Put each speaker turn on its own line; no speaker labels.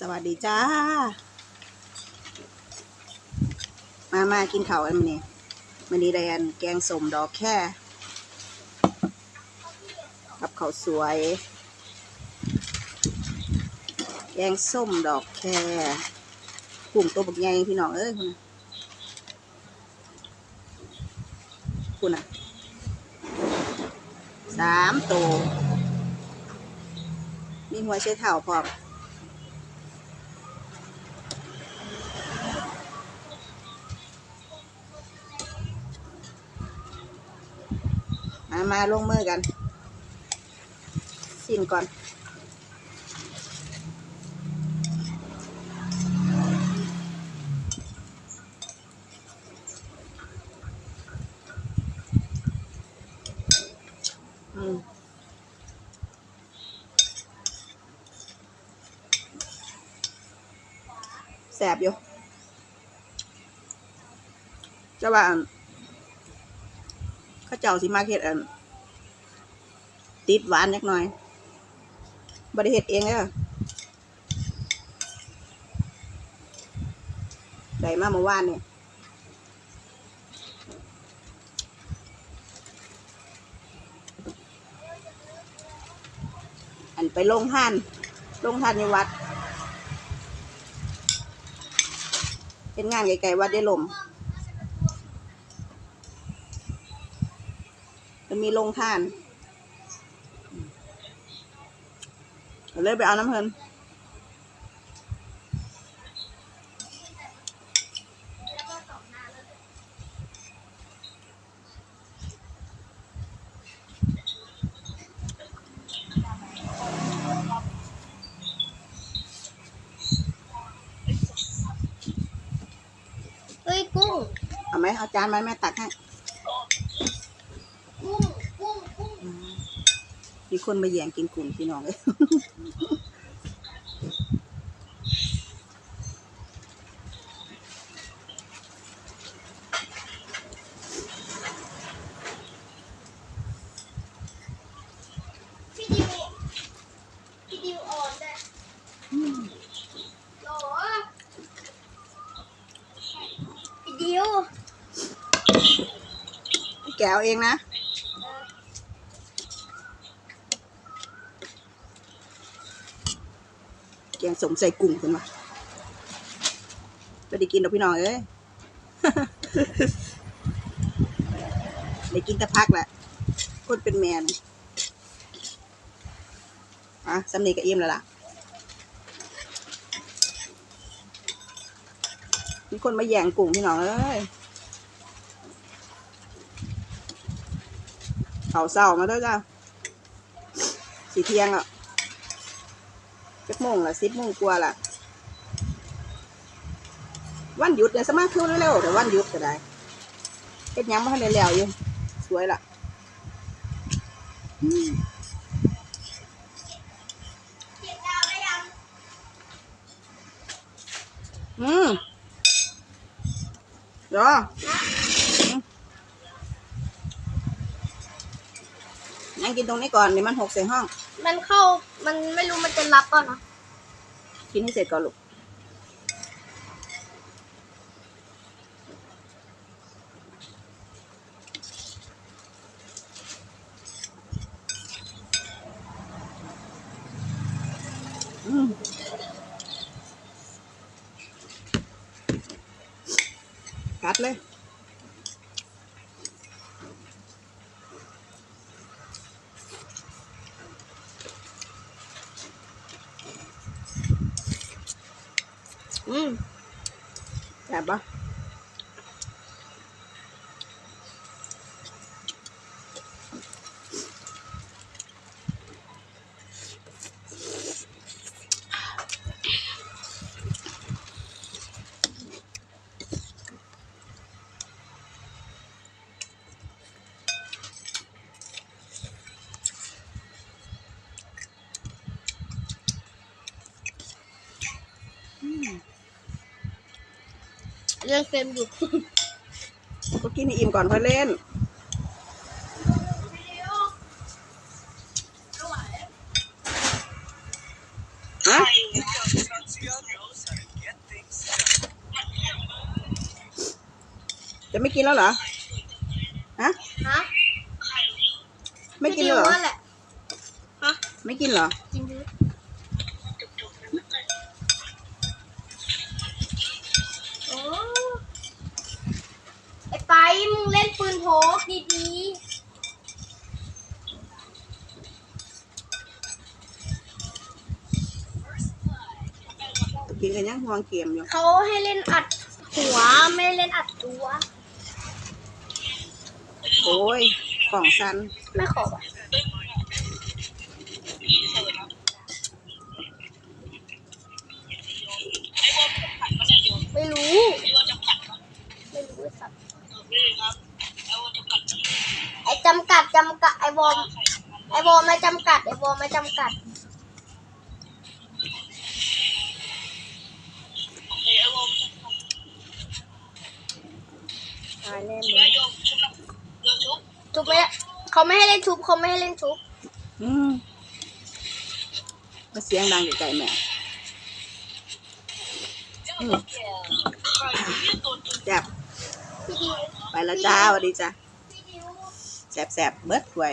สวัสดีจ้า มามากินข้าวกันมื้อนี้มันนี้แดนแกงสมดอกแค่กับข้าวสวย แกงส้มดอกแค่กลุ่มตัวบักใหญ่พี่น้องเอ้ยคุณนะคุณน่ะสามตัวมีหัวเชื้อเถ่าพร้อม มามาลงมือกันสิ้นก่อนแสบอยู่จะว่าอั่น เขาเจ้าสิมาเฮ็ดอัน ติดหวานนิดหน่อยบริเฮ็ดเองเด้อได้มาเมื่อวานเนี่ยอันไปลงท่านลงท่านในวัด เป็นงานไกลๆวัดได้ลม จะมีลงท่านเลยไปเอาน้ำเพลิน
เฮ้ยกุ้ง
เอาไหมเอาจานมาแม่ตักให้
กุ้ง กุ้ง กุ้ง
มีคนมาแย่งกินกลุ่มพี่น้องเลย
พี่ดิวพี่ดิวอ่อนด้วยโหลพี่ดิว
แกเอาเองนะ กงสมใส่กุ้งคุณวะจะได้กินดอกพี่น้องเอ้ยได้กินแต่พักแหละคนเป็นแมนอะสำนีกับเอี่ยมแล้วล่ะมีคนมาแย่งกุ้งพี่น้องเอ้ยเขาเศร้ามาด้วยจ้าสีเทียงอะ จักโมงละสิบโมงกว่าละวันหยุดเนี่ยสมาคิวเร็วๆแต่วันหยุดก็ได้เฮ็ดหยังไมาให้ได้แล้วอยู่สวยละอืม
เดี๋ย
วอืมยังกินตรงนี้ก่อนเดี๋ยวมันหกใส่ห้อง
มันเข้ามันไม่รู้มันจะรับป่ะนะ
กินให้เสร็จก่อนลูกอืมกัดเลย อืม
ยังเต็มอยู่
ก็กินให้อิ่มก่อนค่อเล่นจะไม่กินแล้วเหรอ ฮะ
ฮะ
ไม่กินเหรอ
ฮะ
ไม่กินเหรอ
ไอ้ไปมึงเล่นปืนโพกดี
กินกันยังห่วงเกมอยู่
ๆเขาให้เล่นอัดหัวไม่ให้เล่นอัดตัว
โอ้ยกล่องสั้น
ไม่ขอว่ะไม่รู้ ไม่รู้ไอ้สัตว์ไอ้จำกัดจำกัดไอ้ บอมไอ้บอมไม่จำกัดไอ้บอมไม่จำกัดตายแน่มึงทุบไม่ได้เขาไม่ให้เล่นทุบเขาไม่ให้เล่นทุบ
อืมมาเสียงดังอยู่ไกลแม่อืมแซ่บ
พี่ดิว
ไปแล้วจ้าสวัสดีจ้า
พี่ดิว
แสบแซ่บๆเบิดถ้วย